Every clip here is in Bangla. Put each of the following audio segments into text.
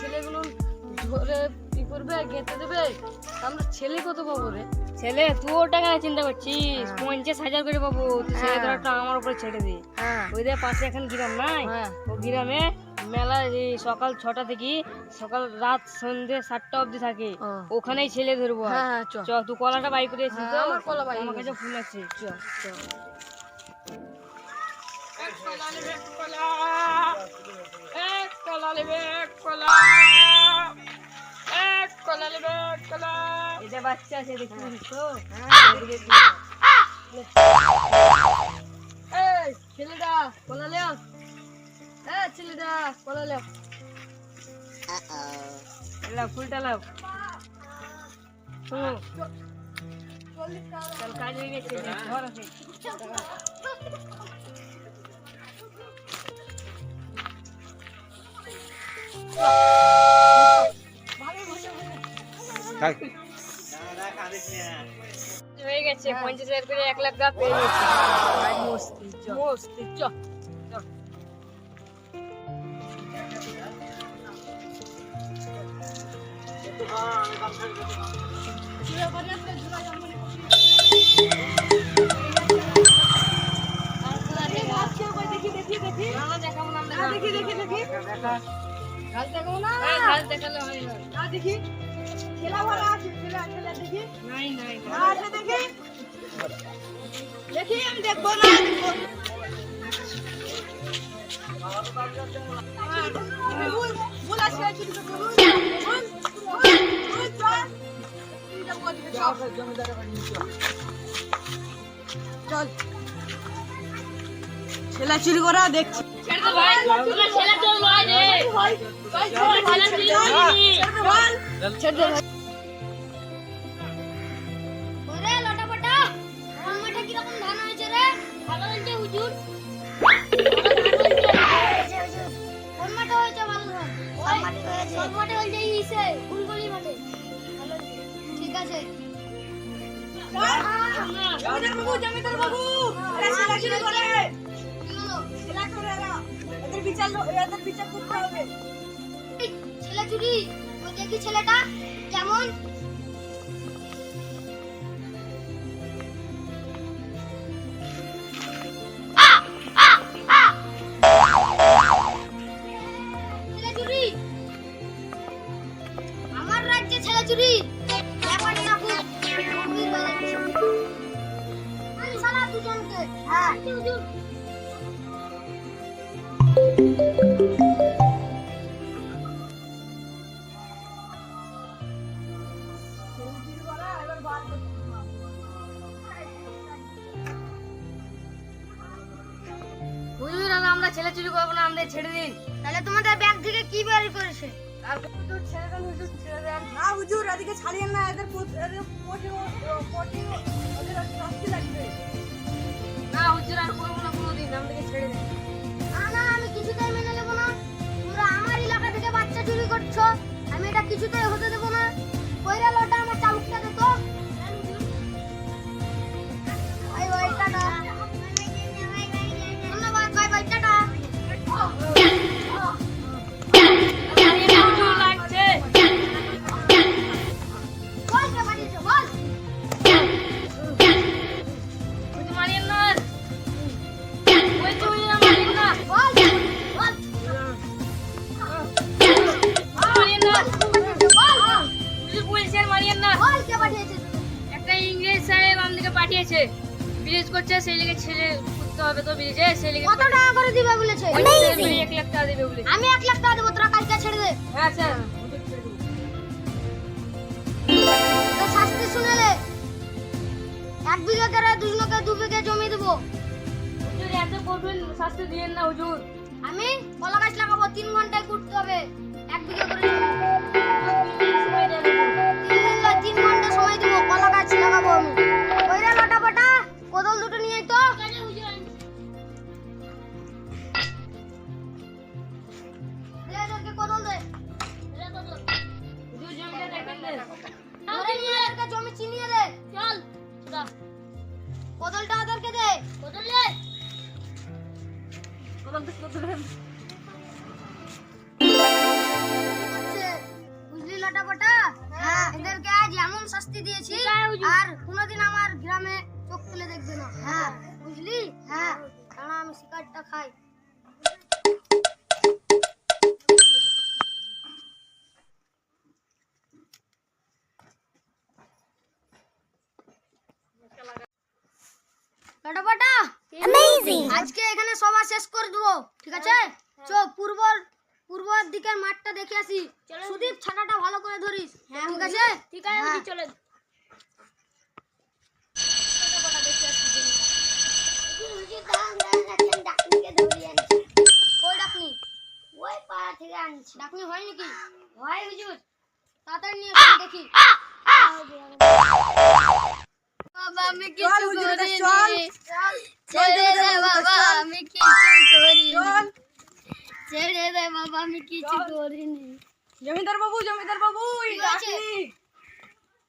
ছেলেগুলো ধরে কি করবে গেঁথে দেবে? আমরা ছেলে কত পাবো রে? ছেলে তুই ওর টাকা চিন্তা করছিস? হ্যাঁ। পঞ্চাশ হাজার করে পাবো। তুই ছেলে হ্যাঁ। ধরাটা আমার উপরে ছেড়ে দে। হ্যাঁ। ওই দেখ পাশে এখন গ্রাম নাই? হ্যাঁ। ও গ্রামে মেলা এই সকাল ছটা থেকে সকাল রাত সন্ধে সাতটা অবধি থাকে। ওখানেই ছেলে ধরবো। চ। তুই কলাটা বাই করে এসেছিস তো আমার কলা বাই আমার কাছে ফুল আছে। চ চ। এটা বাচ্চা আছে দেখছিস তো এই, ছেলেটা কলা লেও এ ছেলেটা কলা লেও লাও ফুলটা লাও। হুম। চল, কাজ হয়ে গেছে, ঘর আছে। হয়ে গেছে পঞ্চাশ হাজার করে এক লাখ টাকা পেয়ে গেছে। মস্তি মস্তি চ না, দেখাবো না আমরা দেখি দেখি দেখি। দেখাবো না? হ্যাঁ, ঘাস দেখালে হয় না। দেখি। ছেলা ভরা আছে ছেলা ছেলা দেখি। নাই নাই না আছে দেখি। দেখি আমি দেখব না চল। ছেলা চুরি করা দেখছি। ছেড়ে ভাই ছেলে লয় রে ছেলে চুরি করিনি। ওরে আমার মাঠে কীরকম ধান হয়েছে রে ভালো হয়েছে হুজুর কোন মাঠে হয়েছে ভালো ধান সব মাঠে হয়েছে সব মাঠে হয়েছে ইসে ফুলগলি মাঠে ঠিক আছে জমিদার বাবু জমিদার বাবু এরা ছেলা করে করতে হবে। ছেলে ছেলেটা কেমন? হুজুর আমরা ছেলে চুরি করব না আমাদের ছেড়ে দিন। তাহলে তোমাদের ব্যাগ থেকে কি বের করেছে? আর হুজুর ছেড়ে দেন হুজুর ছেড়ে দেন। না হুজুর এদিকে ছাড়িয়েন না এদের ওদের শাস্তি লাগবে। না হুজুর আর করব না কোনোদিন আমাদেরকে ছেড়ে দিন। কিছুতেই মেনে নেব না। তোমরা আমার এলাকা থেকে বাচ্চা চুরি করছ। আমি এটা কিছুতেই হতে দেব না। কইরা লোটা আমার চাবুকটা দে তো। ব্রিজ করছে সেই লেগে ছেড়ে করতে হবে তো ব্রিজে সেই লেগে কত টাকা করে দিবে বলেছে? এক লাখ টাকা দেবে বলে আমি এক লাখ টাকা দেবো তোরা কালকে ছেড়ে দে। হ্যাঁ স্যার তো শাস্তি শুনেলে এক বিঘা করে দুজনকে দু বিঘা জমি দেবো। হুজুর এত কঠিন শাস্তি দিয়েন না হুজুর। আমি কলা গাছ লাগাবো তিন ঘন্টায় কুটতে হবে। এক বিঘা করে আচ্ছা, বুঝলি লটা পটা এদেরকে আজ এমন শাস্তি দিয়েছি আর কোনোদিন আমার গ্রামে চোখ তুলে দেখবে না। হ্যাঁ। বুঝলি? হ্যাঁ। আমি শিকারটা খাই। আজকে এখানে সভা শেষ করে দেবো ঠিক আছে? চো পূর্ব পূর্বর দিকের মাঠটা দেখে আসি। সুদীপ ছাটাটা ভালো করে ধরিস ঠিক আছে? ঠিক আছে হ্যাঁ। চলেন। ডাকনি? হয় নাকি? হয় হুজুর। তাড়াতাড়ি নিয়ে দেখি। বাবা আমি চল কিছু হুজুরের কাছে করিনি চল ছেড়ে দে বাবা আমি কিছু করিনি চল ছেড়ে দে বাবা আমি কিছু চল। করিনি জমিদার বাবু জমিদার বাবু এই কি হয়েছে? ডাকনি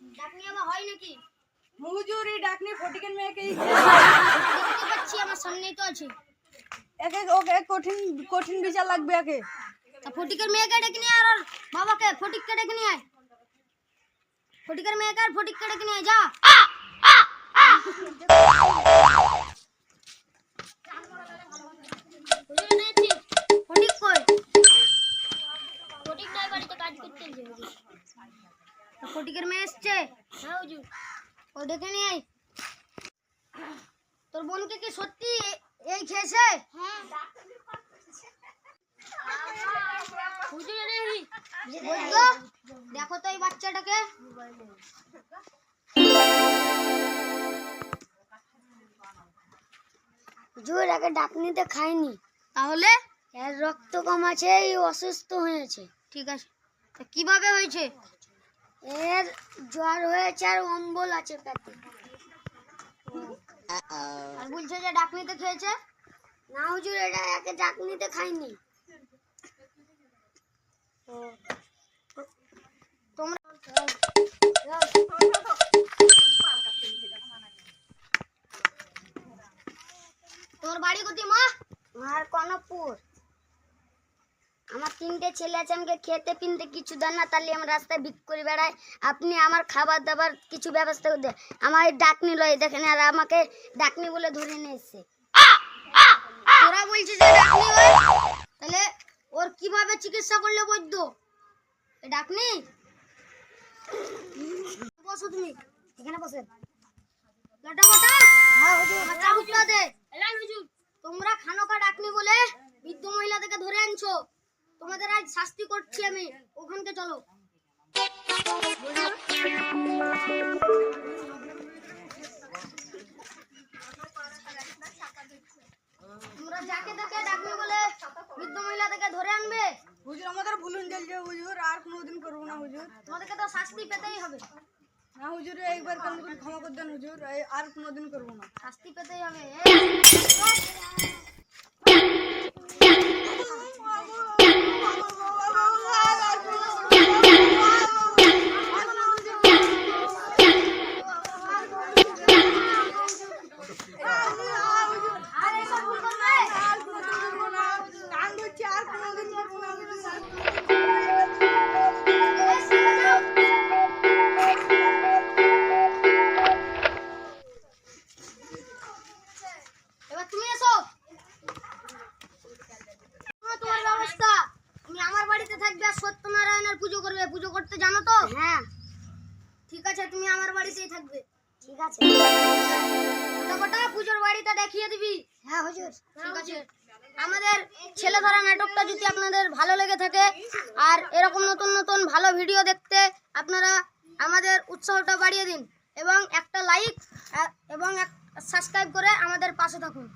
ডাকনি আমার হয় নাকি হুজুর এই ডাকনি ফটিকের মেয়েকে দেখতে পাচ্ছি আমার সামনেই তো আছে একে ওকে কঠিন কঠিন বিচার লাগবে একে তা ফটিকের মেয়েকে ডেকে নিয়ে আর ওর বাবাকে ফটিককে ডেকে নিয়ে আয় ফটিকের মেয়েকে আর ফটিককে ডেকে নিয়ে আয়, যা ফটিকের মেয়ে এসছে হ্যাঁ হুজুর ও ডেকে নিয়ে আয় তোর বোনকে কি সত্যি এ- এই খেয়েছে হ্যাঁ হুজুর রে বৈদ্য দেখো তো এই বাচ্চাটাকে জোর আগে ডাকনিতে খায়নি তাহলে? এর রক্ত কম আছে এই অসুস্থ হয়েছে। ঠিক আছে। তা কীভাবে হয়েছে? এর জ্বর হয়েছে আর অম্বল আছে পেটে। আর বলছে যে ডাকনিতে খেয়েছে? না হুজুর এটা একে ডাকনিতে খাইনি। তোমরা তোর বাড়ি কোথায় মা? আমার কনকপুর। আমার তিনটে ছেলে আছে আমাকে খেতে পিনতে কিছু দেন না তাহলে আমি রাস্তায় ভিক করে বেড়াই। আপনি আমার খাবার দাবার কিছু ব্যবস্থা করে দেন। আমার ডাকনি লয় দেখেন আর আমাকে ডাকনি বলে ধরে নিয়ে এসছে তোরা বলছিস যে ডাকনি তাহলে ওর কীভাবে চিকিৎসা করলে বৈদ্য? ডাকনি? বসো তুমি এখানে বসে। লটা বটা। হ্যাঁ হুজুর। আমার চাবুকটা দে এলান হুজুর। তোমরা খানোকা ডাকনি বলে বৃদ্ধ মহিলাদেরকে ধরে আনছো। তোমাদের আজ শাস্তি করছি আমি। ওখানকে চলো। তোমরা যাকে তাকে ডাকনি বলে বৃদ্ধ মহিলাদেরকে ধরে আনবে। হুজুর আমাদের ভুলুন জ্বলছে হুজুর। আর কোনোদিন করব না হুজুর। তোমাদেরকে তো শাস্তি পেতেই হবে। না হুজুর একবার কেন করে ক্ষমা করে দেন হুজুর এই আর কোনোদিন করব না শাস্তি পেতেই হবে পুজোর বাড়িটা দেখিয়ে দিবি। হ্যাঁ আমাদের ছেলে ধরা নাটকটা যদি আপনাদের ভালো লেগে থাকে, আর এরকম নতুন নতুন ভালো ভিডিও দেখতে আপনারা আমাদের উৎসাহটা বাড়িয়ে দিন। এবং একটা লাইক এবং সাবস্ক্রাইব করে আমাদের পাশে থাকুন।